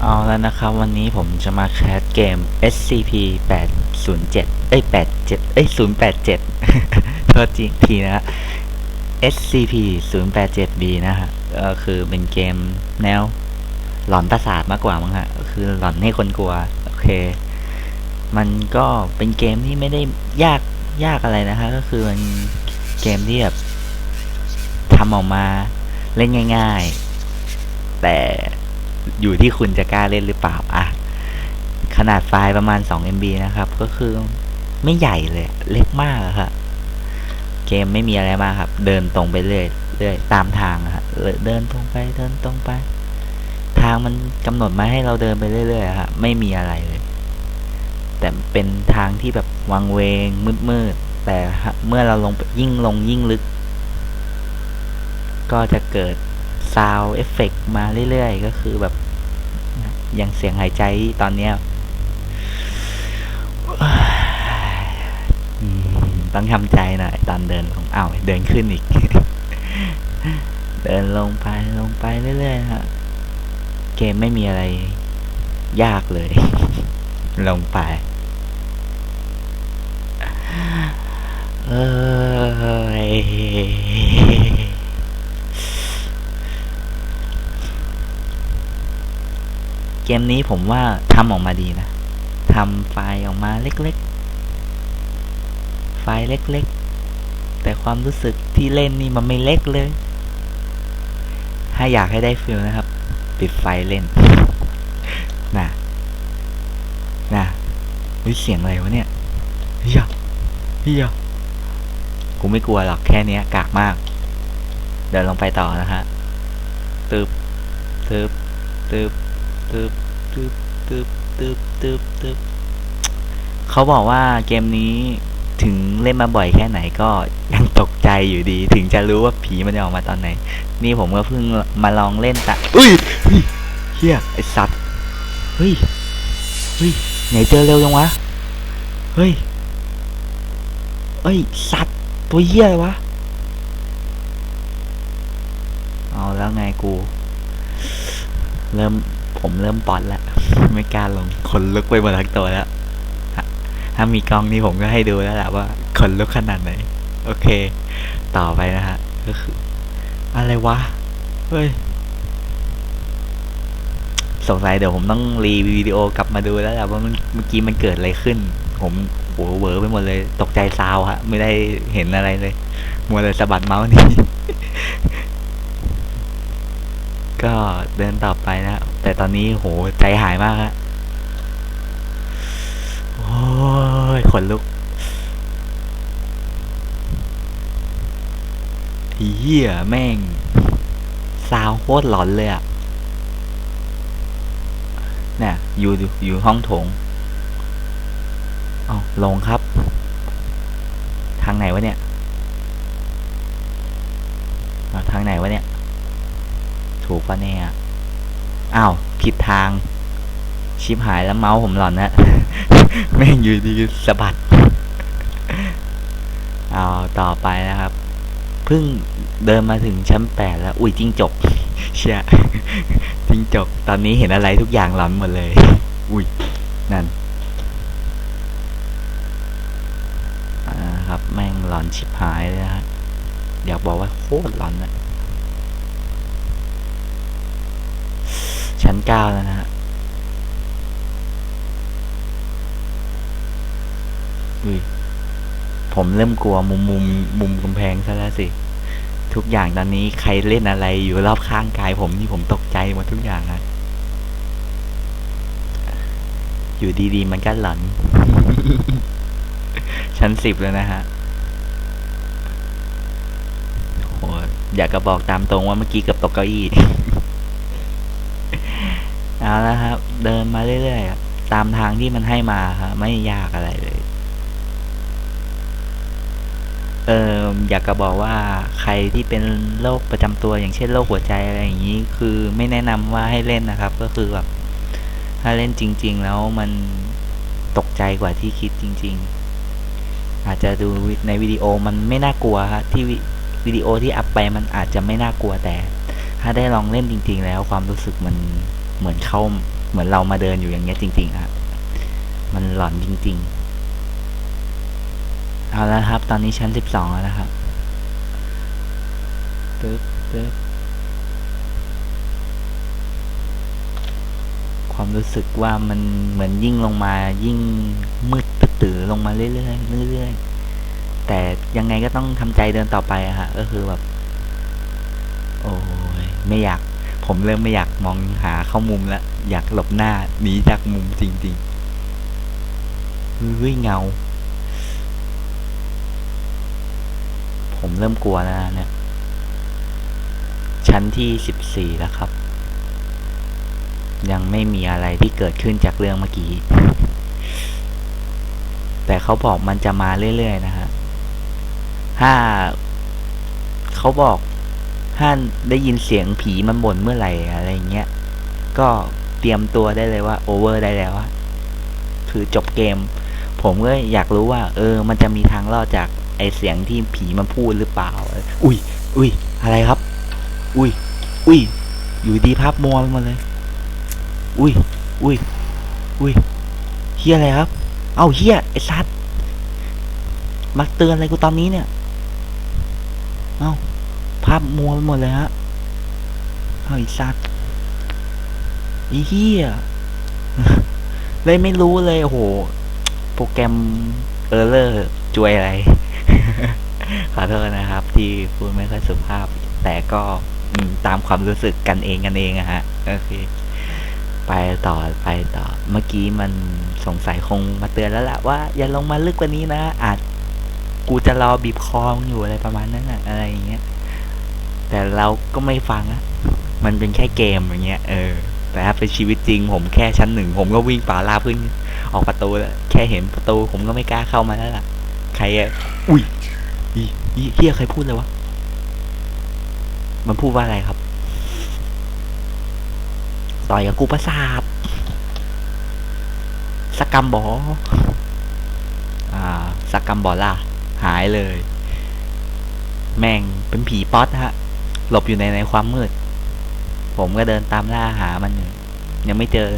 เอาแล้วนะครับ วันนี้ผมจะมาแคสเกม SCP 807เอ้ย87เอ้ย087โทษจริงทีนะ SCP 087B นะฮะก็คือเป็นเกมแนวหลอนประสาทมากกว่ามั้งฮะก็คือหลอนให้คนกลัว โอเค มันก็เป็นเกมที่ไม่ได้ยากยากอะไรนะฮะ ก็คือมันเกมที่แบบทำออกมาเล่นง่าย ๆ แต่ อยู่ที่คุณจะกล้าเล่นหรือเปล่าอะขนาดไฟล์ประมาณ 2 MB นะครับ ก็คือไม่ใหญ่เลย เล็กมากอะครับเกมไม่มีอะไรมากครับ เดินตรงไปเรื่อยเรื่อยตามทางอะครับเดินตรงไปเดินตรงไป ทางมันกำหนดมาให้เราเดินไปเรื่อยๆอะครับไม่มีอะไรเลย แต่เป็นทางที่แบบวังเวงมืดๆแต่เมื่อเราลงไปยิ่งลงยิ่งลึก ก็จะเกิดซาวเอฟเฟกมาเรื่อยๆ ก็คือแบบ ย่างเสียงหายใจตอนเนี้ยต้องทำใจหน่อยตอนเดินลงอ้าวเดินขึ้นอีก เดินลงไปลงไปเรื่อยๆฮะเกมไม่มีอะไร ยากเลย ลงไป เอย เกมนี้ผมว่าทำออกมาดีนะทำไฟล์ออกมาเล็กๆ ไฟล์เล็กๆ แต่ความรู้สึกที่เล่นนี่มันไม่เล็กเลย ถ้าอยากให้ได้ฟิลนะครับ ปิดไฟเล่นน่ะน่ะวิเสียงอะไรวะเนี่ยเฮียเฮียกูไม่กลัวหรอกแค่นี้กากมาก เดินลงไปต่อนะฮะตึบตึบตึบ ตึบตึบตึบตึบตึบตึบเขาบอกว่าเกมนี้ถึงเล่นมาบ่อยแค่ไหนก็ยังตกใจอยู่ดี ถึงจะรู้ว่าผีมันจะออกมาตอนไหน นี่ผมก็เพิ่งมาลองเล่นตะอุ้ยเฮ้ยเฮียไอสัตว์เฮ้ยเฮ้ยไหนเจอเร็วจังวะเฮ้ยเฮ้ยสัตว์ตัวเหี้ยอะไรวะเอาแล้วไงกู เริ่ม ผมเริ่มปอดแล้ว ไม่กล้าลงคนลุกไปหมดทั้งตัวแล้วถ้ามีกล้องนี่ผมก็ให้ดูแล้วแหละว่าคนลุกขนาดไหน โอเค ต่อไปนะฮะก็คือ อะไรวะ เฮ้ยสงสัยเดี๋ยวผมต้องรีวิดีโอกลับมาดูแล้วแหละว่ามันเมื่อกี้มันเกิดอะไรขึ้น ผมโหเวอร์ไปหมดเลย ตกใจซาวฮะ ไม่ได้เห็นอะไรเลย มัวแต่สะบัดเมาส์นี่ ก็เดินต่อไปนะ แต่ตอนนี้โหใจหายมากฮะโอ้ยขนลุกเฮียแม่ง ซาวโคตรหลอนเลยอะเนี่ยอยู่อยู่ห้องโถงเอาลงครับ ทางไหนวะเนี่ยทางไหนวะเนี่ย ถูกปะเนี่ย อ้าว ผิดทาง ชิปหายแล้วเมาส์ผมหลอนนะแม่งอยู่ดีสะบัด เอาต่อไปนะครับ เพิ่งเดินมาถึงชั้นแปดแล้ว อุ้ยจิ้งจก เชี่ยจิ้งจก ตอนนี้เห็นอะไรทุกอย่างหลอนหมดเลย อุ้ย นั่นอ่าครับ แม่งหลอนชิบหายเลยนะฮะอยากบอกว่าโคตรหลอนนะ ชั้นเก้าแล้วนะฮะอุ้ยผมเริ่มกลัวมุมมุมมุมกำแพงซะแล้วสิ ทุกอย่างตอนนี้ใครเล่นอะไรอยู่รอบข้างกาย ผมนี่ผมตกใจหมดทุกอย่างนะอยู่ดีๆ มันก็หลอนชั้นสิบแล้วนะฮะโหอยากจะบอกตามตรงว่าเมื่อกี้เกือบตกเก้าอี้ เอาละครับ เดินมาเรื่อยๆตามทางที่มันให้มาครับไม่ยากอะไรเลย เอออยากจะบอกว่าใครที่เป็นโรคประจำตัวอย่างเช่นโรคหัวใจอะไรอย่างนี้ คือไม่แนะนำว่าให้เล่นนะครับ ก็คือแบบถ้าเล่นจริง ๆ แล้วมันตกใจกว่าที่คิดจริง ๆ อาจจะดูในวิดีโอมันไม่น่ากลัวครับที่วิดีโอที่อัพไปมันอาจจะไม่น่ากลัวแต่ ถ้าได้ลองเล่นจริง ๆ แล้วความรู้สึกมัน เหมือนเข้าเหมือนเรามาเดินอยู่อย่างเงี้ยจริงๆอะมันหลอนจริง ๆ เอาละครับ ตอนนี้ชั้นสิบสองแล้วนะครับตึ๊บตึ๊บความรู้สึกว่ามันเหมือนยิ่งลงมา ยิ่งมืดตื่อลงมาเรื่อยๆเรื่อยๆแต่ยังไงก็ต้องทำใจเดินต่อไปอะฮะก็คือแบบ โอ้ยไม่อยาก ผมเริ่มไม่อยากมองหาเข้ามุมแล้ว อยากหลบหน้าหนีจากมุมจริงๆเฮ้ยเงา ผมเริ่มกลัวแล้วนะเนี่ย ชั้นที่สิบสี่แล้วครับ ยังไม่มีอะไรที่เกิดขึ้นจากเรื่องเมื่อกี้ แต่เขาบอกมันจะมาเรื่อยๆนะฮะถ้าเขาบอก ถ้าได้ยินเสียงผีมันบ่นเมื่อไหร่อะไรเงี้ย ก็เตรียมตัวได้เลยว่าโอเวอร์ได้แล้วอะคือจบเกม ผมก็อยากรู้ว่า เออ มันจะมีทางรอดจากไอเสียงที่ผีมันพูดหรือเปล่า อุ้ย อุ้ย อะไรครับ อุ้ย อุ้ย อยู่ดีภาพมัวไปหมดเลย อุ้ย อุ้ย อุ้ยเฮียอะไรครับ เอ้าเฮียไอ้สัตว์มาเตือนอะไรกูตอนนี้เนี่ย เอ้าาพมัวไปหมดเลยฮะเอ้าไอ้สัตว์อ้เฮียเลยไม่รู้เลยโห โปรแกรมเออร์เลอร์จวยอะไร ขอโทษนะครับ ที่พูดไม่ค่อยสุภาพ แต่ก็ตามความรู้สึกกันเองกันเองอะฮะโอเคไปต่อไปต่อ เมื่อกี้มันสงสัยคงมาเตือนแล้วแหละว่า อย่าลงมาลึกกว่านี้นะอาจกูจะรอบีบคองอยู่อะไรประมาณนั้นอะอะไรอย่างเงี้ย แต่เราก็ไม่ฟังอะมันเป็นแค่เกมอย่างเงี้ย เออ แต่ถ้าเป็นชีวิตจริง ผมแค่ชั้นหนึ่ง ผมก็วิ่งป่าลาบขึ้นออกประตูแล้วแค่เห็นประตู ผมก็ไม่กล้าเข้ามาแล้วล่ะ ใครอะอุ้ยอีอีเฮียใครพูดเลยวะ มันพูดว่าอะไรครับ ต่อยกับกูประสาทสกกัมบออ่าสกกัมบอล่ะ หายเลย แม่งเป็นผีป๊อตฮะ หลบอยู่ในในความมืด ผมก็เดินตามล่าหามันอยู่ยังไม่เจอ